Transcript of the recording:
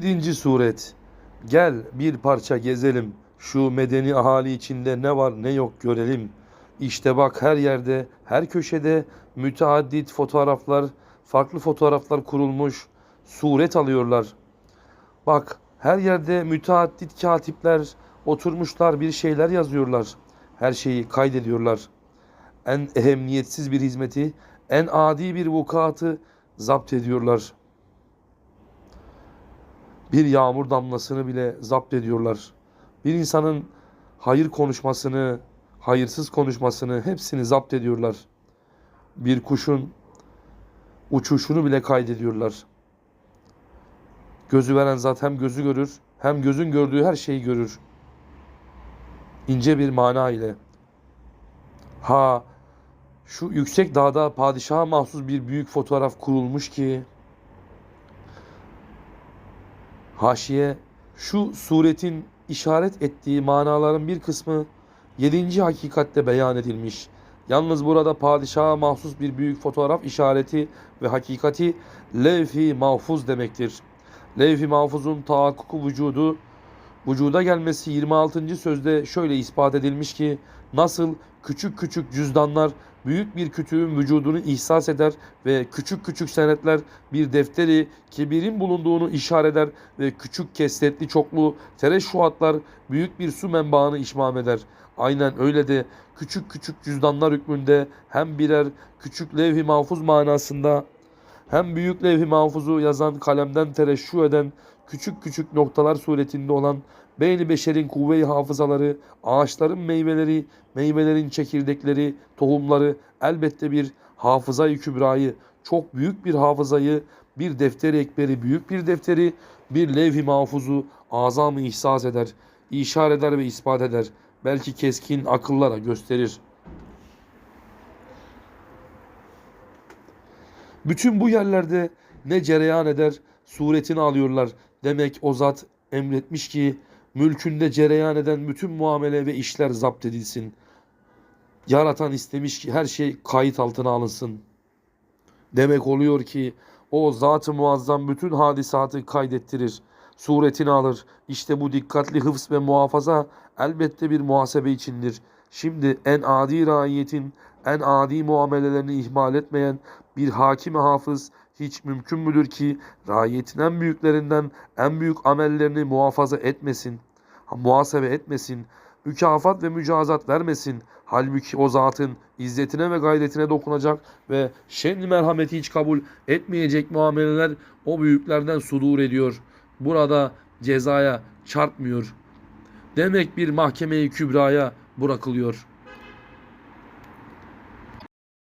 Birinci suret. Gel bir parça gezelim. Şu medeni ahali içinde ne var ne yok görelim. İşte bak her yerde, her köşede müteaddit fotoğraflar, farklı fotoğraflar kurulmuş. Suret alıyorlar. Bak her yerde müteaddit katipler oturmuşlar bir şeyler yazıyorlar. Her şeyi kaydediyorlar. En ehemmiyetsiz bir hizmeti, en adi bir vukuatı zapt ediyorlar. Bir yağmur damlasını bile zapt ediyorlar. Bir insanın hayır konuşmasını, hayırsız konuşmasını hepsini zapt ediyorlar. Bir kuşun uçuşunu bile kaydediyorlar. Gözü veren zat hem gözü görür, hem gözün gördüğü her şeyi görür. İnce bir mana ile. Ha, şu yüksek dağda padişaha mahsus bir büyük fotoğraf kurulmuş ki Haşiye şu suretin işaret ettiği manaların bir kısmı 7. hakikatte beyan edilmiş. Yalnız burada padişaha mahsus bir büyük fotoğraf işareti ve hakikati levh-i mahfuz demektir. Levh-i mahfuzun tahakkuku vücudu vücuda gelmesi 26. sözde şöyle ispat edilmiş ki nasıl küçük küçük cüzdanlar büyük bir kütüğün vücudunu ihsas eder ve küçük küçük senetler bir defteri kebirin bulunduğunu işaret eder ve küçük kesretli çoklu tereşşuhatlar büyük bir su menbaını işmam eder. Aynen öyle de küçük küçük cüzdanlar hükmünde hem birer küçük levh-i mahfuz manasında hem büyük levh-i mahfuzu yazan kalemden tereşşu eden küçük küçük noktalar suretinde olan beyni beşerin kuvve-i hafızaları, ağaçların meyveleri, meyvelerin çekirdekleri, tohumları elbette bir hafızayı kübrayı, çok büyük bir hafızayı, bir defteri ekberi, büyük bir defteri, bir levh-i mahfuzu azamı ihsas eder, işaret eder ve ispat eder. Belki keskin akıllara gösterir. Bütün bu yerlerde ne cereyan eder suretini alıyorlar. Demek o zat emretmiş ki mülkünde cereyan eden bütün muamele ve işler zapt edilsin. Yaratan istemiş ki her şey kayıt altına alınsın. Demek oluyor ki o zat-ı muazzam bütün hadisatı kaydettirir. Suretini alır. İşte bu dikkatli hıfz ve muhafaza elbette bir muhasebe içindir. Şimdi en adi raiyetin en adi muamelelerini ihmal etmeyen bir hakim hafız hiç mümkün müdür ki raiyetin en büyüklerinden en büyük amellerini muhafaza etmesin, ha, muhasebe etmesin, mükafat ve mücazat vermesin. Halbuki o zatın izzetine ve gayretine dokunacak ve şen merhameti hiç kabul etmeyecek muameleler o büyüklerden sudur ediyor. Burada cezaya çarpmıyor. Demek bir mahkemeyi kübraya bırakılıyor.''